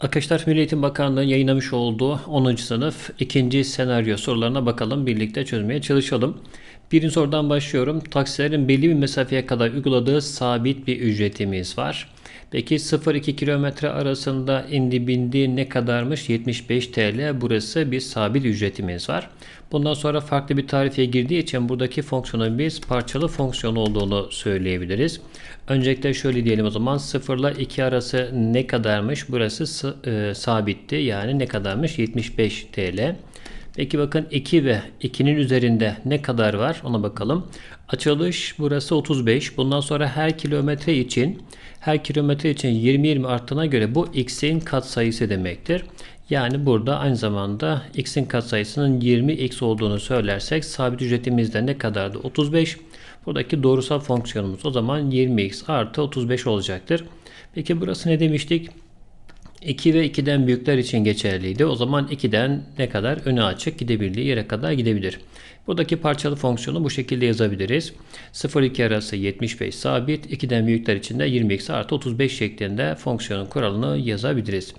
Arkadaşlar Milli Eğitim Bakanlığı'nın yayınlamış olduğu 10. sınıf 2. senaryo sorularına bakalım. Birlikte çözmeye çalışalım. Birinci sorudan başlıyorum. Taksilerin belli bir mesafeye kadar uyguladığı sabit bir ücretimiz var. Peki 0-2 kilometre arasında indi bindi ne kadarmış? 75 TL. Burası bir sabit ücretimiz var. Bundan sonra farklı bir tarife girdiği için buradaki fonksiyonun biz parçalı fonksiyon olduğunu söyleyebiliriz. Öncelikle şöyle diyelim o zaman 0 ile 2 arası ne kadarmış? Burası e, sabitti. Yani ne kadarmış? 75 TL. Peki bakın 2 ve 2'nin üzerinde ne kadar var ona bakalım. Açılış burası 35. Bundan sonra her kilometre için her kilometre için 20-20 arttığına göre bu x'in katsayısı demektir. Yani burada aynı zamanda x'in katsayısının 20x olduğunu söylersek sabit ücretimiz de ne kadardı? 35. Buradaki doğrusal fonksiyonumuz o zaman 20x artı 35 olacaktır. Peki burası ne demiştik? 2 ve 2'den büyükler için geçerliydi. O zaman 2'den ne kadar öne açık gidebildiği yere kadar gidebilir. Buradaki parçalı fonksiyonu bu şekilde yazabiliriz. 0-2 arası 75 sabit. 2'den büyükler için de 20x artı 35 şeklinde fonksiyonun kuralını yazabiliriz.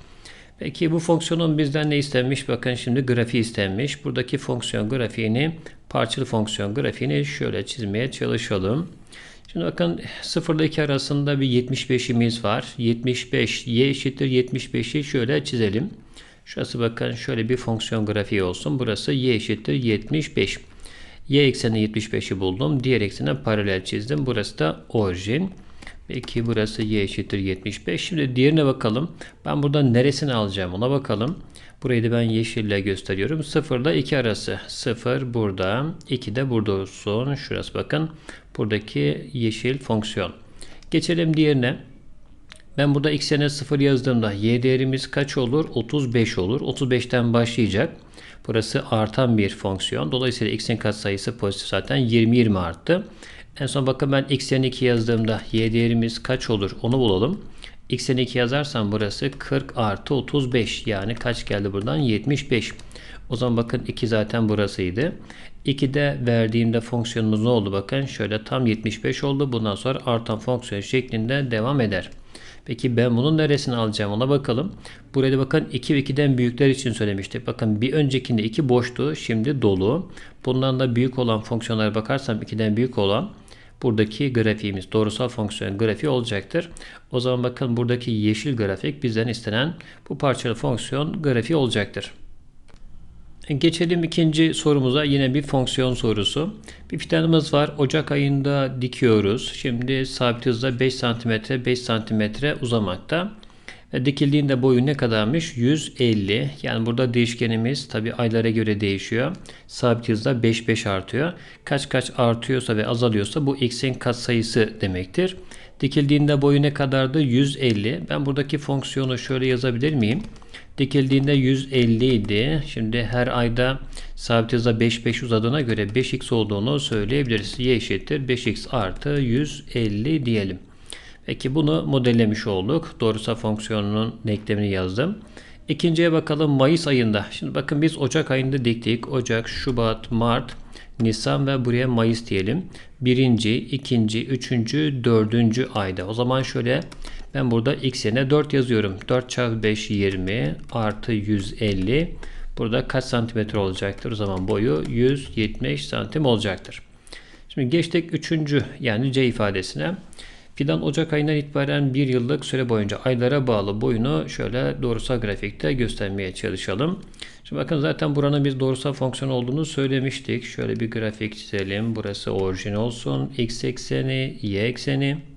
Peki bu fonksiyonun bizden ne istenmiş? Bakın şimdi grafiği istenmiş. Buradaki fonksiyon grafiğini, parçalı fonksiyon grafiğini şöyle çizmeye çalışalım. Şimdi bakın 0 ile 2 arasında bir 75'imiz var. 75 y eşittir 75'i şöyle çizelim. Şurası bakın şöyle bir fonksiyon grafiği olsun. Burası y eşittir 75. y ekseni 75'i buldum. Diğer eksene paralel çizdim. Burası da orijin. Peki burası y eşittir 75. Şimdi diğerine bakalım. Ben burada neresini alacağım ona bakalım. Burayı da ben yeşille gösteriyorum. 0 ile 2 arası. 0 burada. 2 de burada olsun. Şurası bakın. Buradaki yeşil fonksiyon. Geçelim diğerine. Ben burada x yerine 0 yazdığımda y değerimiz kaç olur? 35 olur. 35'ten başlayacak. Burası artan bir fonksiyon. Dolayısıyla x'in katsayısı pozitif zaten 20-20 arttı. En son bakın ben x yerine 2 yazdığımda y değerimiz kaç olur onu bulalım. x yerine 2 yazarsam burası 40 artı 35 yani kaç geldi buradan 75. O zaman bakın 2 zaten burasıydı. 2'de verdiğimde fonksiyonumuz ne oldu bakın şöyle tam 75 oldu. Bundan sonra artan fonksiyon şeklinde devam eder. Peki ben bunun neresini alacağım ona bakalım. Burada bakın 2 ve 2'den büyükler için söylemiştik. Bakın bir öncekinde 2 boştu şimdi dolu. Bundan da büyük olan fonksiyonlara bakarsam 2'den büyük olan buradaki grafiğimiz doğrusal fonksiyon grafiği olacaktır. O zaman bakın buradaki yeşil grafik bizden istenen bu parçalı fonksiyon grafiği olacaktır. Geçelim ikinci sorumuza yine bir fonksiyon sorusu. Bir fidanımız var. Ocak ayında dikiyoruz. Şimdi sabit hızla 5 cm 5 cm uzamakta. Dikildiğinde boyu ne kadarmış? 150. Yani burada değişkenimiz tabi aylara göre değişiyor. Sabit hızla 5-5 artıyor. Kaç kaç artıyorsa ve azalıyorsa bu x'in katsayısı demektir. Dikildiğinde boyu ne kadardı? 150. Ben buradaki fonksiyonu şöyle yazabilir miyim? Dikildiğinde 150 idi. Şimdi her ayda sabit hızla 5-5 uzadığına göre 5x olduğunu söyleyebiliriz. y eşittir 5x artı 150 diyelim. Peki bunu modellemiş olduk. Doğrusal fonksiyonunun denklemini yazdım. İkinciye bakalım Mayıs ayında. Şimdi bakın biz Ocak ayında diktik. Ocak, Şubat, Mart, Nisan ve buraya Mayıs diyelim. Birinci, ikinci, üçüncü, dördüncü ayda. O zaman şöyle ben burada x yerine 4 yazıyorum. 4 çarpı 5 20 artı 150. Burada kaç santimetre olacaktır? O zaman boyu 170 santim olacaktır. Şimdi geçtik üçüncü yani C ifadesine. Fidan Ocak ayından itibaren bir yıllık süre boyunca aylara bağlı boyunu şöyle doğrusal grafikte göstermeye çalışalım. Şimdi bakın zaten buranın bir doğrusal fonksiyon olduğunu söylemiştik. Şöyle bir grafik çizelim. Burası orijin olsun. X ekseni, Y ekseni.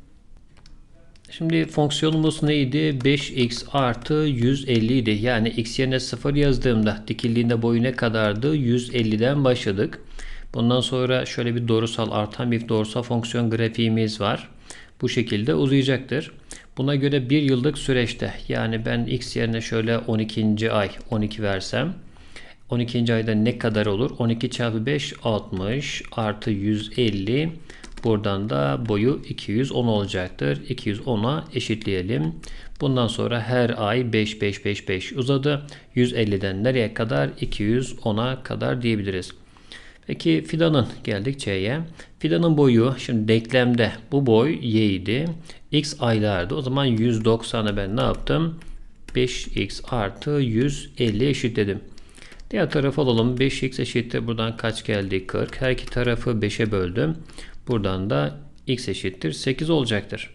Şimdi fonksiyonumuz neydi? 5x artı 150 idi. Yani x yerine 0 yazdığımda dikildiğinde boyu ne kadardı? 150'den başladık. Bundan sonra şöyle bir doğrusal artan bir doğrusal fonksiyon grafiğimiz var. Bu şekilde uzayacaktır. Buna göre bir yıllık süreçte yani ben x yerine şöyle 12. ay 12 versem 12. ayda ne kadar olur? 12 çarpı 5 60 artı 150 Buradan da boyu 210 olacaktır. 210'a eşitleyelim. Bundan sonra her ay 5 5 5 5 uzadı. 150'den nereye kadar? 210'a kadar diyebiliriz. Peki fidanın geldik C'ye. Fidanın boyu şimdi denklemde bu boy Y idi. X aylardı. O zaman 190'ı ben ne yaptım? 5x artı 150 eşitledim. Diğer tarafı alalım. 5x eşittir. Buradan kaç geldi? 40. Her iki tarafı 5'e böldüm. Buradan da x eşittir. 8 olacaktır.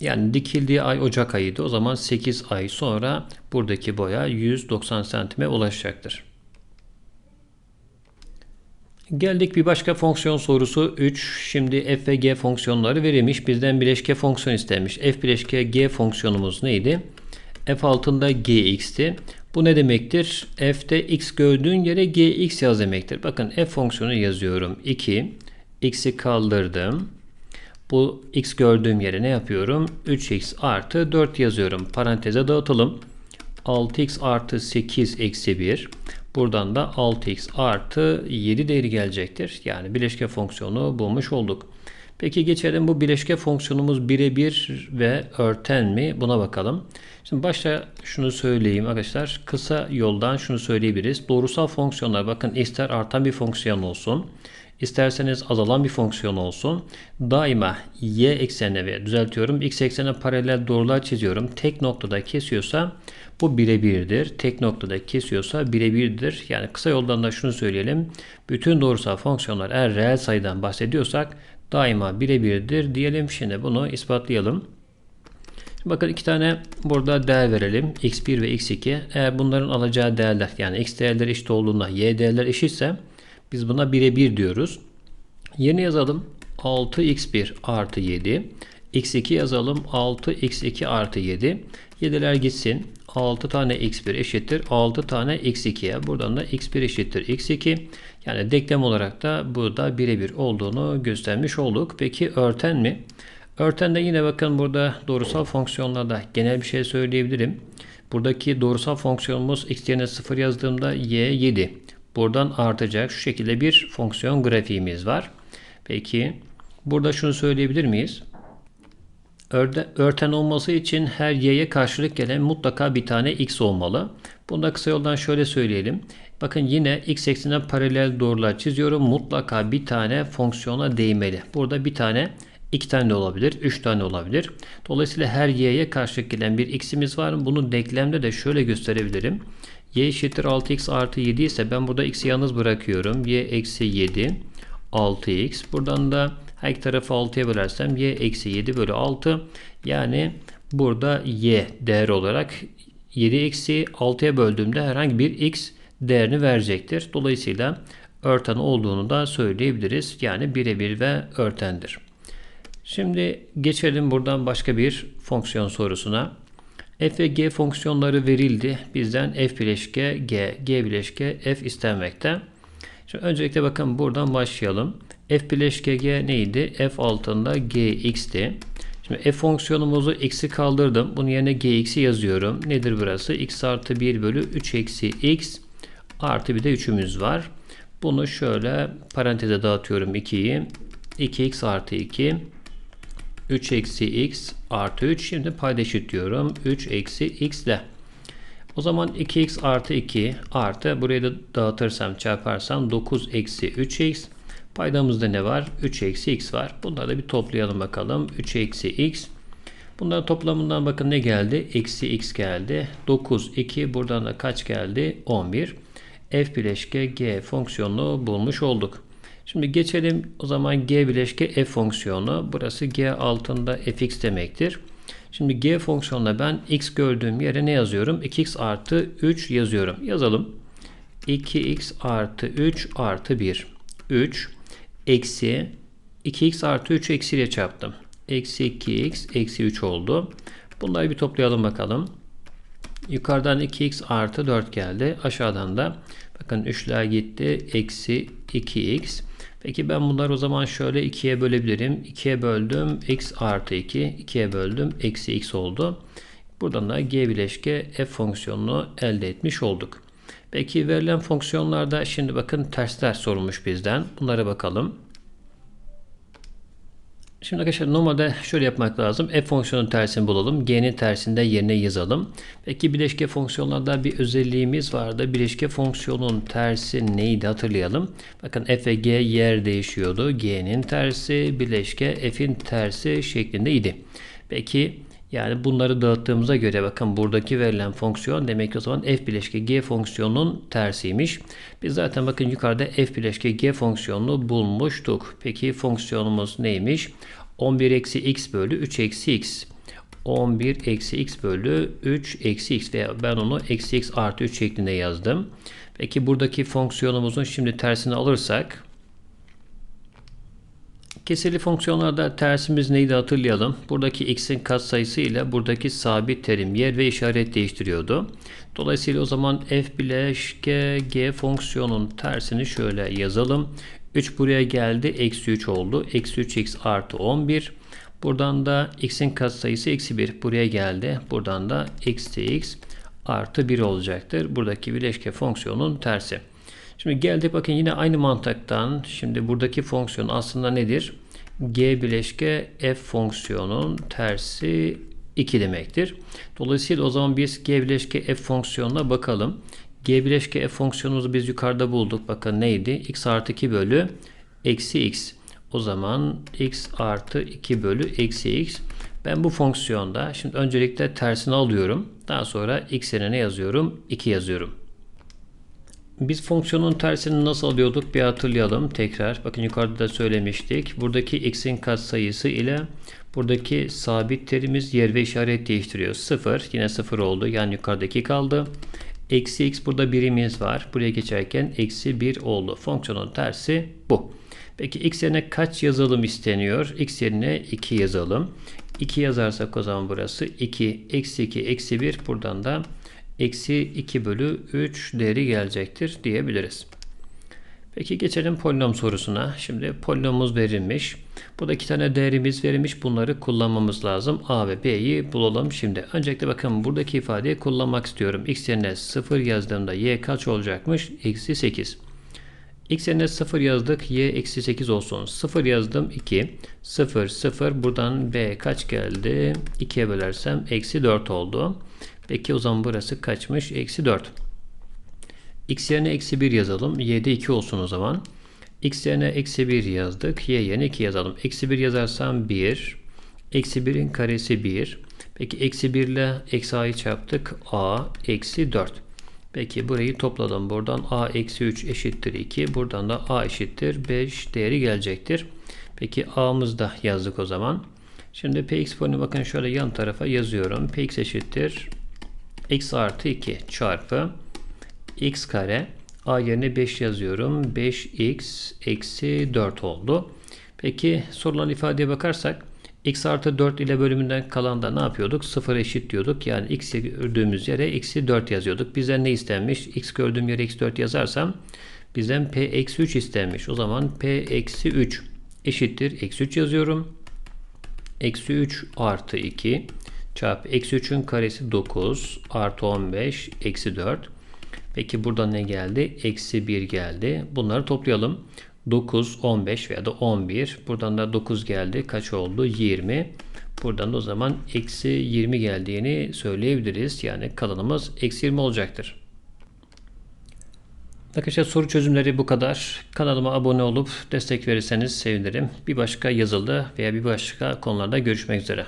Yani dikildiği ay Ocak ayıydı. O zaman 8 ay sonra buradaki boya 190 santime ulaşacaktır. Geldik bir başka fonksiyon sorusu 3. Şimdi f ve g fonksiyonları verilmiş. Bizden bileşke fonksiyon istenmiş. f bileşke g fonksiyonumuz neydi? f altında gx'ti. Bu ne demektir? f'te x gördüğün yere gx yaz demektir. Bakın f fonksiyonu yazıyorum. 2. x'i kaldırdım. Bu x gördüğüm yere ne yapıyorum? 3x artı 4 yazıyorum. Paranteze dağıtalım. 6x artı 8 eksi 1. Buradan da 6x artı 7 değeri gelecektir. Yani bileşke fonksiyonu bulmuş olduk. Peki geçelim bu bileşke fonksiyonumuz birebir ve örten mi? Buna bakalım. Şimdi başta şunu söyleyeyim arkadaşlar. Kısa yoldan şunu söyleyebiliriz. Doğrusal fonksiyonlar bakın ister artan bir fonksiyon olsun. İsterseniz azalan bir fonksiyon olsun. Daima y eksenine ve düzeltiyorum x eksenine paralel doğrular çiziyorum. Tek noktada kesiyorsa bu birebirdir. Tek noktada kesiyorsa birebirdir. Yani kısa yoldan da şunu söyleyelim. Bütün doğrusal fonksiyonlar eğer reel sayıdan bahsediyorsak daima birebirdir diyelim. Şimdi bunu ispatlayalım. Bakın iki tane burada değer verelim. x1 ve x2. Eğer bunların alacağı değerler yani x değerleri eşit olduğunda y değerler eşitse biz buna birebir diyoruz. Yerine yazalım. 6x1 artı 7. x2 yazalım. 6x2 artı 7. 7'ler gitsin. 6 tane x1 eşittir 6 tane x2'ye. Buradan da x1 eşittir x2. Yani denklem olarak da burada birebir olduğunu göstermiş olduk. Peki örten mi? Örtende yine bakın burada doğrusal fonksiyonlarda genel bir şey söyleyebilirim. Buradaki doğrusal fonksiyonumuz x yerine 0 yazdığımda y 7. Buradan artacak şu şekilde bir fonksiyon grafiğimiz var. Peki burada şunu söyleyebilir miyiz? örten olması için her y'ye karşılık gelen mutlaka bir tane x olmalı. Bunu da kısa yoldan şöyle söyleyelim. Bakın yine x eksenine paralel doğrular çiziyorum. Mutlaka bir tane fonksiyona değmeli. Burada bir tane iki tane olabilir, üç tane olabilir. Dolayısıyla her y'ye karşılık gelen bir x'imiz var. Bunu denklemde de şöyle gösterebilirim. Y eşittir 6x artı 7 ise ben burada x'i yalnız bırakıyorum. y eksi 7 6x. Buradan da her iki tarafı 6'ya bölersem y eksi 7 bölü 6. Yani burada y değer olarak 7 eksi 6'ya böldüğümde herhangi bir x değerini verecektir. Dolayısıyla örten olduğunu da söyleyebiliriz. Yani birebir ve örtendir. Şimdi geçelim buradan başka bir fonksiyon sorusuna. F ve g fonksiyonları verildi. Bizden f bileşke g, g bileşke f istenmekte. Şimdi öncelikle bakın buradan başlayalım. f bileşke g neydi? f altında gx'ti. Şimdi f fonksiyonumuzu x'i kaldırdım. Bunun yerine gx'i yazıyorum. Nedir burası? x artı 1 bölü 3 eksi x artı bir de 3'ümüz var. Bunu şöyle paranteze dağıtıyorum 2'yi. 2x artı 2 3 eksi x artı 3. Şimdi payda eşitliyorum. 3 eksi x ile. O zaman 2x artı 2 artı burayı da dağıtırsam çarparsam 9 eksi 3x. Paydamızda ne var? 3 eksi x var. Bunları da bir toplayalım bakalım. 3 eksi x. Bunların toplamından bakın ne geldi? Eksi x geldi. 9, 2. Buradan da kaç geldi? 11. F bileşke g fonksiyonunu bulmuş olduk. Şimdi geçelim o zaman g bileşke f fonksiyonu. Burası g altında fx demektir. Şimdi g fonksiyonuna ben x gördüğüm yere ne yazıyorum? 2x artı 3 yazıyorum. Yazalım. 2x artı 3 artı 1. 3 eksi 2x artı 3 eksiyle çarptım. Eksi 2x eksi 3 oldu. Bunları bir toplayalım bakalım. Yukarıdan 2x artı 4 geldi. Aşağıdan da bakın 3'ler gitti. Eksi 2x. Peki ben bunları o zaman şöyle 2'ye bölebilirim. 2'ye böldüm. x artı 2. 2'ye böldüm. Eksi x oldu. Buradan da g bileşke f fonksiyonunu elde etmiş olduk. Peki verilen fonksiyonlarda şimdi bakın tersler sorulmuş bizden. Bunlara bakalım. Şimdi arkadaşlar normalde şöyle yapmak lazım. F fonksiyonun tersini bulalım. G'nin tersinde yerine yazalım. Peki bileşke fonksiyonlarda bir özelliğimiz vardı. Bileşke fonksiyonun tersi neydi hatırlayalım. Bakın F ve G yer değişiyordu. G'nin tersi bileşke F'in tersi şeklindeydi. Peki Yani bunları dağıttığımıza göre bakın buradaki verilen fonksiyon demek ki o zaman f bileşke g fonksiyonunun tersiymiş. Biz zaten bakın yukarıda f bileşke g fonksiyonunu bulmuştuk. Peki fonksiyonumuz neymiş? 11 eksi x bölü 3 eksi x. 11 eksi x bölü 3 eksi x veya ben onu eksi x artı 3 şeklinde yazdım. Peki buradaki fonksiyonumuzun şimdi tersini alırsak Kesirli fonksiyonlarda tersimiz neydi hatırlayalım. Buradaki x'in katsayısı ile buradaki sabit terim yer ve işaret değiştiriyordu. Dolayısıyla o zaman f bileşke g fonksiyonun tersini şöyle yazalım. 3 buraya geldi. Eksi 3 oldu. Eksi 3x artı 11. Buradan da x'in katsayısı eksi 1 buraya geldi. Buradan da eksi x artı 1 olacaktır. Buradaki bileşke fonksiyonun tersi. Şimdi geldik bakın yine aynı mantıktan. Şimdi buradaki fonksiyon aslında nedir? G bileşke f fonksiyonun tersi 2 demektir. Dolayısıyla o zaman biz G bileşke f fonksiyonuna bakalım. G bileşke f fonksiyonumuzu biz yukarıda bulduk. Bakın neydi? x artı 2 bölü eksi x. O zaman x artı 2 bölü eksi x. Ben bu fonksiyonda şimdi öncelikle tersini alıyorum. Daha sonra x yerine yazıyorum? 2 yazıyorum. Biz fonksiyonun tersini nasıl alıyorduk bir hatırlayalım tekrar. Bakın yukarıda da söylemiştik. Buradaki x'in katsayısı ile buradaki sabit terimiz yer ve işaret değiştiriyor. 0 yine 0 oldu. Yani yukarıdaki kaldı. Eksi x burada birimiz var. Buraya geçerken eksi 1 oldu. Fonksiyonun tersi bu. Peki x yerine kaç yazalım isteniyor? x yerine 2 yazalım. 2 yazarsak o zaman burası 2 eksi 2 eksi 1 buradan da eksi 2 bölü 3 değeri gelecektir diyebiliriz. Peki geçelim polinom sorusuna. Şimdi polinomumuz verilmiş. Burada iki tane değerimiz verilmiş. Bunları kullanmamız lazım. A ve B'yi bulalım şimdi. Öncelikle bakın buradaki ifadeyi kullanmak istiyorum. X yerine 0 yazdığımda Y kaç olacakmış? Eksi 8. X yerine 0 yazdık. Y eksi 8 olsun. 0 yazdım 2. 0 0 buradan B kaç geldi? 2'ye bölersem eksi 4 oldu. Peki o zaman burası kaçmış? Eksi 4. X yerine eksi 1 yazalım. Y'de 2 olsun o zaman. X yerine eksi 1 yazdık. Y yerine 2 yazalım. Eksi 1 yazarsam 1. Eksi 1'in karesi 1. Peki eksi 1 ile eksi a'yı çarptık. A eksi 4. Peki burayı topladım. Buradan a eksi 3 eşittir 2. Buradan da a eşittir 5 değeri gelecektir. Peki a'mızı da yazdık o zaman. Şimdi px polini bakın şöyle yan tarafa yazıyorum. px eşittir x artı 2 çarpı x kare a yerine 5 yazıyorum. 5x eksi 4 oldu. Peki sorulan ifadeye bakarsak x artı 4 ile bölümünden kalan da ne yapıyorduk? 0 eşit diyorduk. Yani x gördüğümüz yere eksi 4 yazıyorduk. Bizden ne istenmiş? x gördüğüm yere eksi 4 yazarsam bizden p eksi 3 istenmiş. O zaman p eksi 3 eşittir. Eksi 3 yazıyorum. Eksi 3 artı 2 çarpı eksi 3'ün karesi 9 artı 15 eksi 4. Peki burada ne geldi? Eksi 1 geldi. Bunları toplayalım. 9, 15 veya da 11. Buradan da 9 geldi. Kaç oldu? 20. Buradan da o zaman eksi 20 geldiğini söyleyebiliriz. Yani kalanımız eksi 20 olacaktır. Arkadaşlar soru çözümleri bu kadar. Kanalıma abone olup destek verirseniz sevinirim. Bir başka yazılı veya bir başka konularda görüşmek üzere.